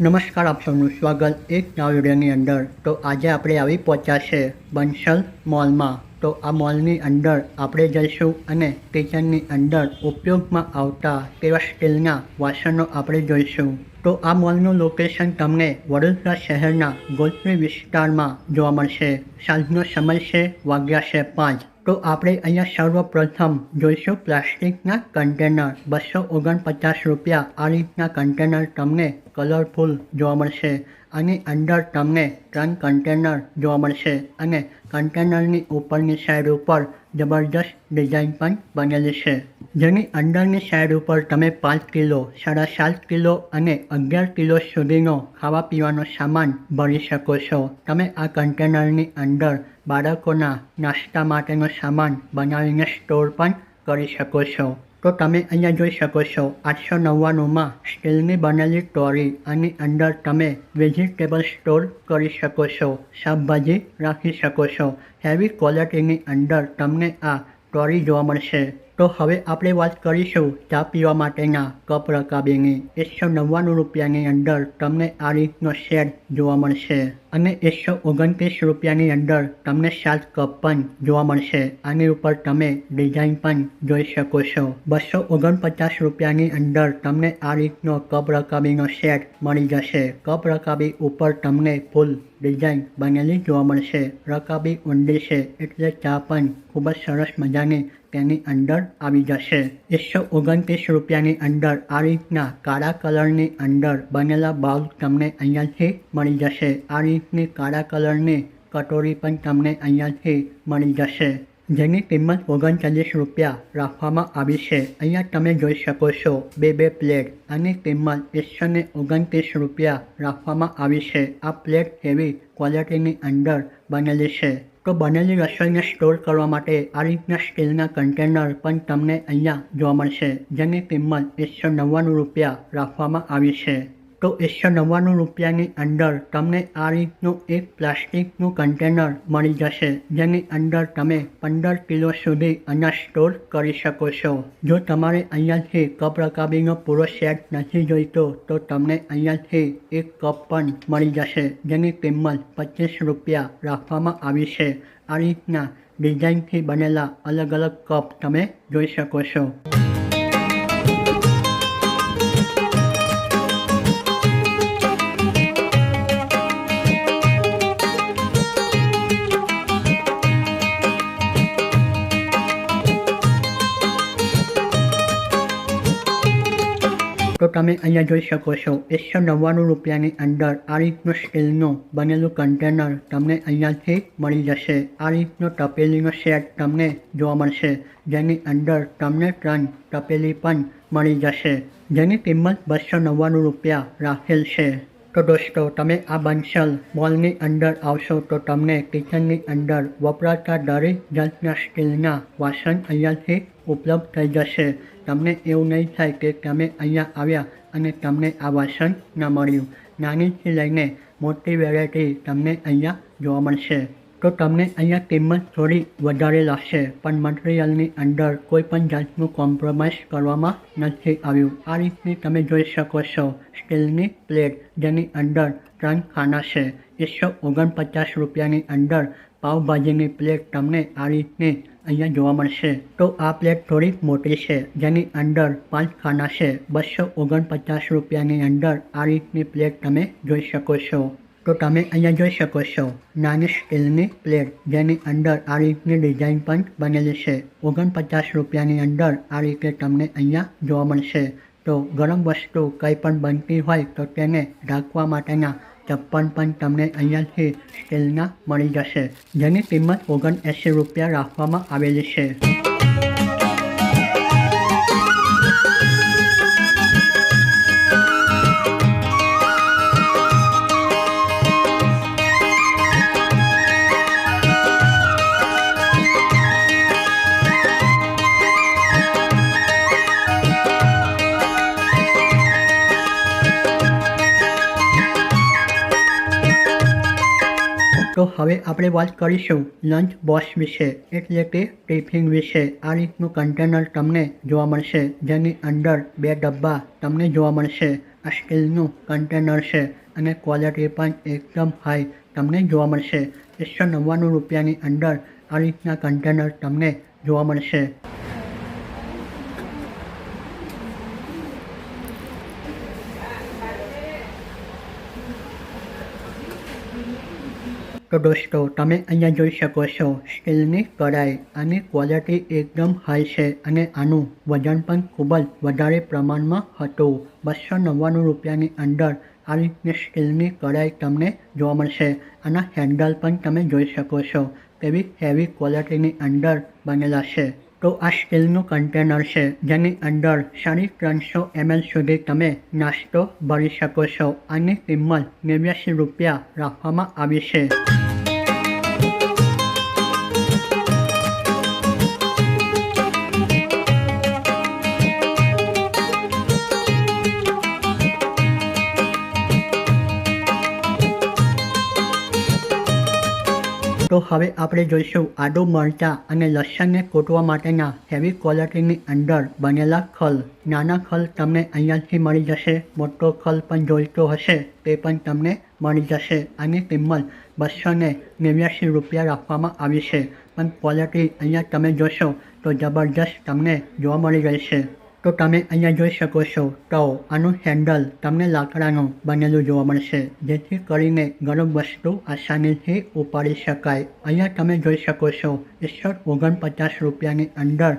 નમસ્કાર આપ સૌનું સ્વાગત એક નવા અંદર. તો આજે આપણે આવી પહોંચ્યા છે બંસલ મોલમાં. તો આ મોલની અંદર આપણે જઈશું અને કિચનની અંદર ઉપયોગમાં આવતા તેવા સ્ટીલના વાસણો આપણે જોઈશું. તો આ મોલનું લોકેશન તમને વડોદરા શહેરના ગોત્રી વિસ્તારમાં જોવા મળશે. સાંજનો સમય છે વાગ્યા છે પાંચ. તો આપણે અહીંયા સર્વપ્રથમ જોઈશું પ્લાસ્ટિકના કન્ટેનર. બસો ઓગણપચાસ રૂપિયા આ રીતના કન્ટેનર તમને કલરફુલ જોવા મળશે આની અંદર તમને ત્રણ કન્ટેનર જોવા મળશે અને કન્ટેનરની ઉપરની સાઈડ ઉપર જબરજસ્ત ડિઝાઇન પણ બનેલી છે. જેની અંદરની સાઈડ ઉપર તમે પાંચ કિલો, સાડા સાત કિલો અને અગિયાર કિલો સુધીનો ખાવા પીવાનો સામાન ભરી શકો છો. તમે આ કન્ટેનરની અંદર બાળકોના નાસ્તા માટેનો સામાન બનાવીને સ્ટોર પણ કરી શકો છો. તો તમે અહીંયા જોઈ શકો છો, આઠસો નવ્વાણુંમાં સ્ટીલની બનેલી ટોરી આની અંદર તમે વેજીટેબલ સ્ટોર કરી શકો છો. શાકભાજી રાખી શકો છો. હેવી ક્વોલિટીની અંદર તમને આ ટોરી જોવા મળશે. તો હવે આપણે વાત કરીશું ચા પીવા માટેના કપ રકાબીની. એકસો નવ્વાણું રૂપિયાની અંદર તમને આ રીતનો શેડ જોવા મળશે અને એકસો ઓગણત્રીસ રૂપિયાની અંદર તમને સાત કપ પણ જોવા મળશે. આની ઉપર તમે ડિઝાઇન પણ જોઈ શકો છો. બસો ઓગણપચાસ રૂપિયાની અંદર તમને આ રીતનો કપ રકાબીનો સેટ મળી જશે. કપ રકાબી ઉપર તમને ફૂલ ડિઝાઇન બનેલી જોવા મળશે. રકાબી ઊંડી છે એટલે ચા પણ ખૂબ જ સરસ મજાની તેની અંદર આવી જશે. એકસો ઓગણત્રીસ રૂપિયાની અંદર આ રીતના કાળા કલરની અંદર બનેલા બાઉલ તમને અહીંયાથી મળી જશે. આ રીતની કાળા કલરની કટોરી પણ તમને અહીંયાથી મળી જશે. જેની કિંમત ઓગણચાલીસ રૂપિયા રાખવામાં આવી છે. અહીંયા તમે જોઈ શકો છો બે બે પ્લેટ. આની કિંમત એકસો ને ઓગણત્રીસ રૂપિયા રાખવામાં આવી છે. આ પ્લેટ એવી ક્વોલિટીની અંદર બનેલી છે? તો બનેલી રસોઈને સ્ટોર કરવા માટે આ રીતના સ્ટીલના કન્ટેનર પણ તમને અહીંયા જોવા મળશે, જેની કિંમત એકસો નવ્વાણું રૂપિયા રાખવામાં આવી છે. તો એકસો નવ્વાણું રૂપિયાની અંદર તમને આ રીતનું એક પ્લાસ્ટિકનું કન્ટેનર મળી જશે, જેની અંદર તમે પંદર કિલો સુધી અનાજ સ્ટોર કરી શકો છો. જો તમારે અહીંયાથી કપ રકાબીનો પૂરો સેટ નથી જોઈતો, તો તમને અહીંયાથી એક કપ પણ મળી જશે, જેની કિંમત પચીસ રૂપિયા રાખવામાં આવી છે. આ રીતના ડિઝાઇનથી બનેલા અલગ અલગ કપ તમે જોઈ શકો છો. તમે અહીંયા જોઈ શકો છો. એકસો નવ્વાણું રૂપિયાની અંદર આ રીતનું સ્ટીલનું બનેલું કન્ટેનર તમને અહીંયાથી મળી જશે. આ રીતનો તપેલીનો સેટ તમને જોવા મળશે. જેની અંદર તમને ત્રણ તપેલી પણ મળી જશે. જેની કિંમત બસો નવ્વાણું રૂપિયા રાખેલ છે. તો દોસ્તો, તમે આ બંસલ મોલની અંદર આવશો તો તમને કિચનની અંદર વપરાતા દરેક જાતના સ્ટીલના વાસણ અહીંયાથી ઉપલબ્ધ થઈ જશે. તમને એવું નહીં થાય કે તમે અહીંયા આવ્યા અને તમને આ વાસણ ન મળ્યું. નાનીથી લઈને મોટી વેરાયટી તમને અહીંયા જોવા મળશે. તો તમને અહીંયા કિંમત થોડી વધારે લાગશે, પણ મટીરિયલની અંદર કોઈ પણ જાતનું કોમ્પ્રોમાઇઝ કરવામાં નથી આવ્યું. આ રીતની તમે જોઈ શકો છો, સ્ટીલની પ્લેટ જેની અંદર ત્રણ ખાના છે. એકસો ઓગણપચાસ રૂપિયાની અંદર પાવભાજીની પ્લેટ તમને આ રીતની અહીંયા જોવા મળશે. તો આ પ્લેટ થોડી મોટી છે, જેની અંદર પાંચ ખાના છે. બસો ઓગણપચાસ રૂપિયાની અંદર આ રીતની પ્લેટ તમે જોઈ શકો છો. તો તમે અહીંયા જોઈ શકો છો. નાની સ્ટીલની પ્લેટ જેની અંદર આ રીતની ડિઝાઇન પણ બનેલી છે. ઓગણપચાસ રૂપિયાની અંદર આ રીતે તમને અહીંયા જોવા મળશે. તો ગરમ વસ્તુ કંઈ પણ બનતી હોય તો તેને ઢાંકવા માટેના ચપ્પન પણ તમને અહીંયાથી સ્ટીલના મળી જશે. જેની કિંમત ઓગણ એંસી રૂપિયા રાખવામાં આવેલી છે. હવે આપણે વાત કરીશું લંચ બોક્સ વિશે, એટલે કે ટિફિન વિશે. આ રીતનું કન્ટેનર તમને જોવા મળશે, જેની અંદર બે ડબ્બા તમને જોવા મળશે. આ સ્ટીલનું કન્ટેનર છે અને ક્વોલિટી પણ એકદમ હાઈ તમને જોવા મળશે. એકસો નવ્વાણું રૂપિયાની અંદર આ રીતના કન્ટેનર તમને જોવા મળશે. તો દોસ્તો તમે અહીંયા જોઈ શકો છો, સ્ટીલની કઢાઈ આની ક્વોલિટી એકદમ હાઈ છે અને આનું વજન પણ ખૂબ જ વધારે પ્રમાણમાં હતું. બસો નવ્વાણું રૂપિયાની અંદર આ રીતની સ્ટીલની કઢાઈ તમને જોવા મળશે. આના હેન્ડલ પણ તમે જોઈ શકો છો, તેવી હેવી ક્વોલિટીની અંદર બનેલા છે. તો આ સ્ટીલનું કન્ટેનર છે, જેની અંદર સાડી ત્રણસો એમએલ સુધી તમે નાસ્તો ભરી શકો છો. આની કિંમત નેવ્યાસી રૂપિયા રાખવામાં આવી છે. તો હવે આપણે જોઈશું આદુ, મરચાં અને લસણને કૂટવા માટેના હેવી ક્વોલિટીની અંદર બનેલા ખલ. નાના ખલ તમને અહીંયાથી મળી જશે, મોટો ખલ પણ જોઈતો હશે, તે પણ તમને મળી જશે. આની કિંમત બસો ને નેવ્યાસી રૂપિયા રાખવામાં આવી છે. પણ ક્વોલિટી અહીંયા તમે જોશો તો જબરજસ્ત તમને જોવા મળી રહેશે. તો તમે અહીંયા જોઈ શકો છો તો આનું હેન્ડલ તમને લાકડાનું બનેલું જોવા મળશે. જેથી કરીને ગરમ વસ્તુ આસાનીથી ઉપાડી શકાય. અહીંયા તમે જોઈ શકો છો એકસો ઓગણપચાસ રૂપિયાની અંદર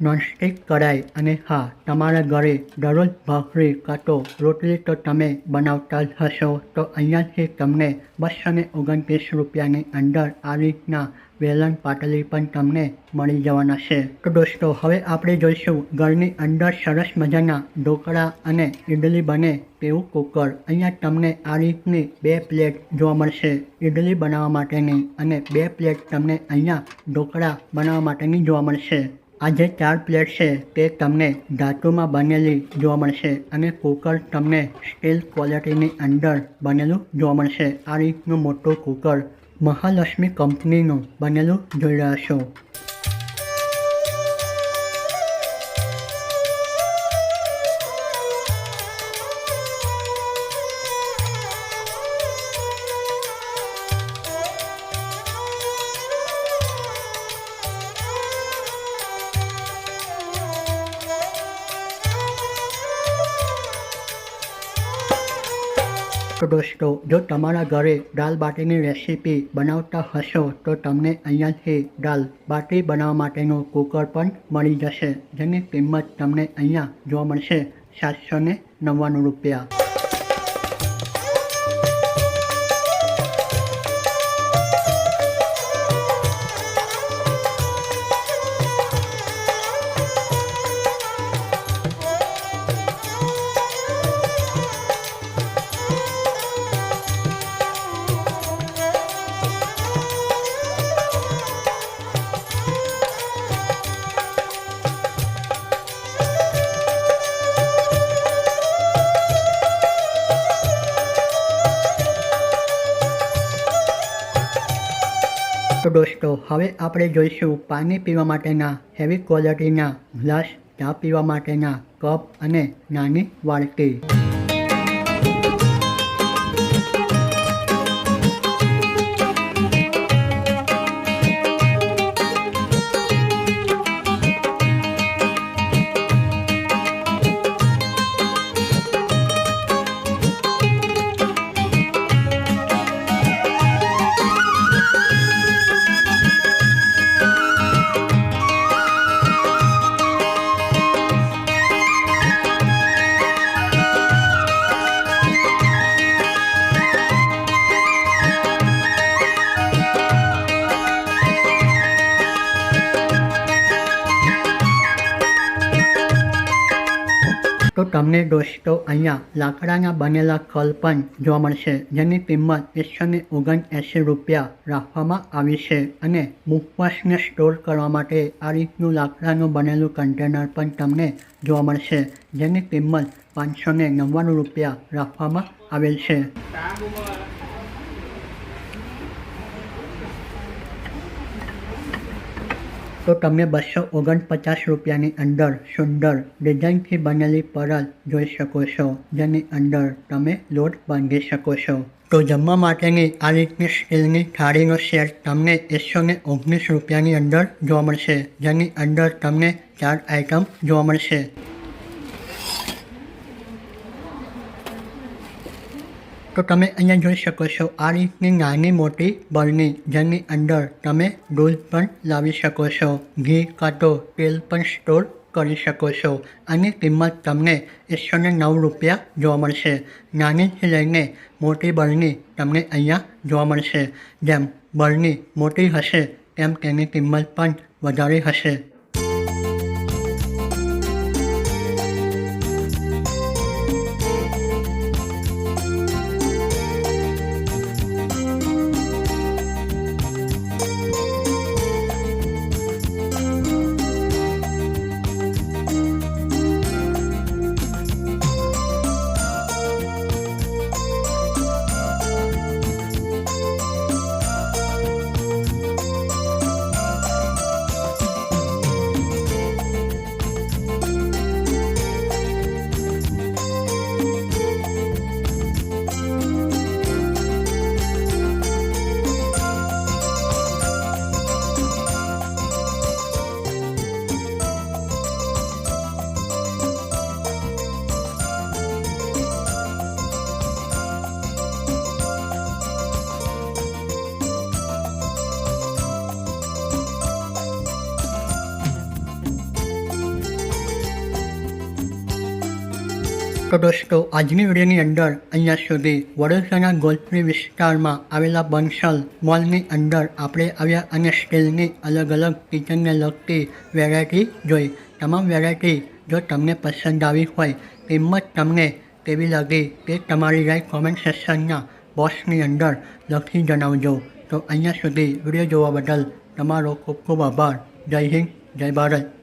નોનસ્ટિક કઢાઈ અને હા, તમારા ઘરે દરરોજ ભાખરી કાં તો રોટલી તો તમે બનાવતા જ હશો. તો અહીંયાથી તમને બસો ને ઓગણત્રીસ રૂપિયાની અંદર આ રીતના વેલણ પાટલી પણ તમને મળી જવાના છે. તો દોસ્તો, હવે આપણે જોઈશું ઘરની અંદર સરસ મજાના ઢોકળા અને ઇડલી બને તેવું કુકર. અહીંયા તમને આ રીતની બે પ્લેટ જોવા મળશે. ઇડલી બનાવવા માટેની અને બે પ્લેટ તમને અહીંયા ઢોકળા બનાવવા માટેની જોવા મળશે. આ જે ચાર પ્લેટ છે તે તમને ધાતુમાં બનેલી જોવા મળશે અને કુકર તમને સ્ટીલ ક્વોલિટીની અંદર બનેલું જોવા મળશે. આ રીતનું મોટું કુકર મહાલક્ષ્મી કંપનીનું બનેલું જોઈ રહ્યા છો. તો દોસ્તો જો તમારા ઘરે દાલ બાટીની રેસીપી બનાવતા હશો, તો તમને અહીંયાથી દાલ બાટી બનાવવા માટેનું કુકર પણ મળી જશે. જેની કિંમત તમને અહીંયા જોવા મળશે સાતસો ને નવ્વાણું રૂપિયા. દોસ્તો હવે આપણે જોઈશું પાણી પીવા માટેના હેવી ક્વોલિટીના ગ્લાસ ચા પીવા માટેના કપ અને નાની વાડકી. તમને દોસ્તો અહીંયા લાકડાના બનેલા કલ પણ જોવા મળશે, જેની કિંમત એકસો ને ઓગણએંસી રૂપિયા રાખવામાં આવી છે અને મુખવાસને સ્ટોર કરવા માટે આ રીતનું લાકડાનું બનેલું કન્ટેનર પણ તમને જોવા મળશે, જેની કિંમત પાંચસો ને નવ્વાણું રૂપિયા રાખવામાં આવેલ છે. તો તમે બસો ઓગણપચાસ રૂપિયાની અંદર સુંદર ડિઝાઇનથી બનેલી પરલ જોઈ શકો છો, જેની અંદર તમે લોટ બાંધી શકો છો. તો જમવા માટેની આ રીતની સ્ટીલની થાળીનો સેટ તમને એકસો ને ઓગણીસ રૂપિયાની અંદર જોવા મળશે, જેની અંદર તમને ચાર આઇટમ જોવા મળશે. તો તમે અહીંયા જોઈ શકો છો, આ રીતની નાની મોટી બરણી જેની અંદર તમે દૂધ પણ લાવી શકો છો. ઘી કાં તો તેલ પણ સ્ટોર કરી શકો છો. આની કિંમત તમને એકસો ને નવ રૂપિયા જોવા મળશે. નાનીથી લઈને મોટી બરણી તમને અહીંયા જોવા મળશે. જેમ બરણી મોટી હશે તેમ તેની કિંમત પણ વધારે હશે. દોસ્તો, આજની વિડીયોની અંદર અહીંયા સુધી વડોદરાના ગોલ્ફ્રી વિસ્તારમાં આવેલા બંસલ મોલની અંદર આપણે આવ્યા અને સ્ટીલની અલગ અલગ કિચનને લગતી વેરાયટી જોઈ. તમામ વેરાયટી જો તમને પસંદ આવી હોય કિંમત તમને કેવી લાગી તે તમારી રાય કોમેન્ટ સેક્શનના બોક્સની અંદર લખી જણાવજો. તો અહીંયા સુધી વીડિયો જોવા બદલ તમારો ખૂબ ખૂબ આભાર. જય હિન્દ, જય ભારત.